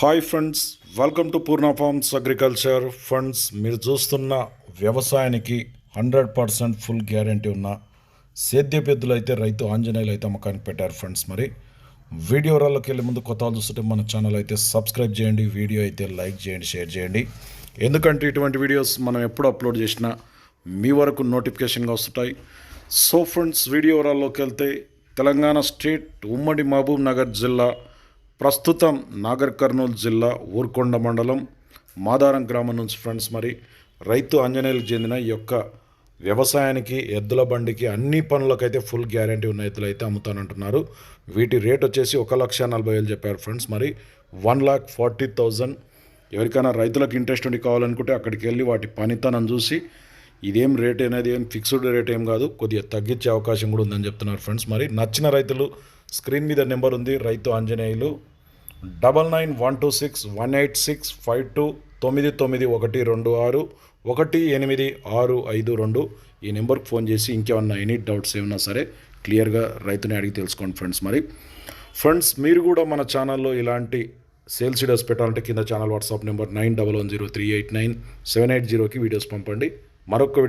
Hi friends welcome to Purna farms agriculture funds మీరు చూస్తున్న వ్యవసాయానికి హండ్రెడ్ పర్సెంట్ ఫుల్ గ్యారంటీ ఉన్న సేద్య పెద్దలు అయితే రైతు ఆంజనేయులు అయితే అమ్మకానికి పెట్టారు ఫ్రెండ్స్ మరి. వీడియో రాళ్ళకి వెళ్ళే ముందు కొత్త చూస్తుంటే మన ఛానల్ అయితే సబ్స్క్రైబ్ చేయండి వీడియో అయితే లైక్ చేయండి షేర్ చేయండి. ఎందుకంటే ఇటువంటి వీడియోస్ మనం ఎప్పుడు అప్లోడ్ చేసినా మీ వరకు నోటిఫికేషన్గా వస్తుంటాయి. సో ఫ్రెండ్స్ వీడియో రాల్లోకి వెళ్తే తెలంగాణ స్టేట్ ఉమ్మడి మహబూబ్ నగర్ జిల్లా ప్రస్తుతం నాగర్ కర్నూలు జిల్లా ఊర్కొండ మండలం మాదారం గ్రామం నుంచి ఫ్రెండ్స్ మరి రైతు ఆంజనేయులకు చెందిన ఈ యొక్క వ్యవసాయానికి ఎద్దుల బండికి అన్ని పనులకైతే ఫుల్ గ్యారంటీ ఉన్న ఎద్దులు అయితే అమ్ముతానంటున్నారు. వీటి రేట్ వచ్చేసి ఒక లక్ష నలభై వేలు చెప్పారు ఫ్రెండ్స్ మరి. వన్ లాక్ ఫార్టీ థౌజండ్ ఎవరికైనా రైతులకు ఇంట్రెస్ట్ ఉండి కావాలనుకుంటే అక్కడికి వెళ్ళి వాటి పనితనం చూసి ఇదేం రేట్ అనేది ఏం ఫిక్స్డ్ రేట్ ఏం కాదు కొద్దిగా తగ్గించే అవకాశం కూడా ఉందని చెప్తున్నారు ఫ్రెండ్స్ మరి. నచ్చిన రైతులు స్క్రీన్ మీద నెంబర్ ఉంది రైతు Anjaneyulu double nine one two six one eight six five two తొమ్మిది తొమ్మిది ఒకటి రెండు ఆరు ఒకటి ఎనిమిది ఆరు ఐదు రెండు ఈ నెంబర్కి ఫోన్ చేసి ఇంకేమన్నా ఎనీ డౌట్స్ ఏమన్నా సరే క్లియర్గా రైతుని అడిగి తెలుసుకోండి ఫ్రెండ్స్ మరి. ఫ్రెండ్స్ మీరు కూడా మన ఛానల్లో ఇలాంటి సేల్స్ వీడియోస్ పెట్టాలంటే కింద channel WhatsApp number nine double one zero three eight nine seven eight జీరోకి వీడియోస్ పంపండి. మరొక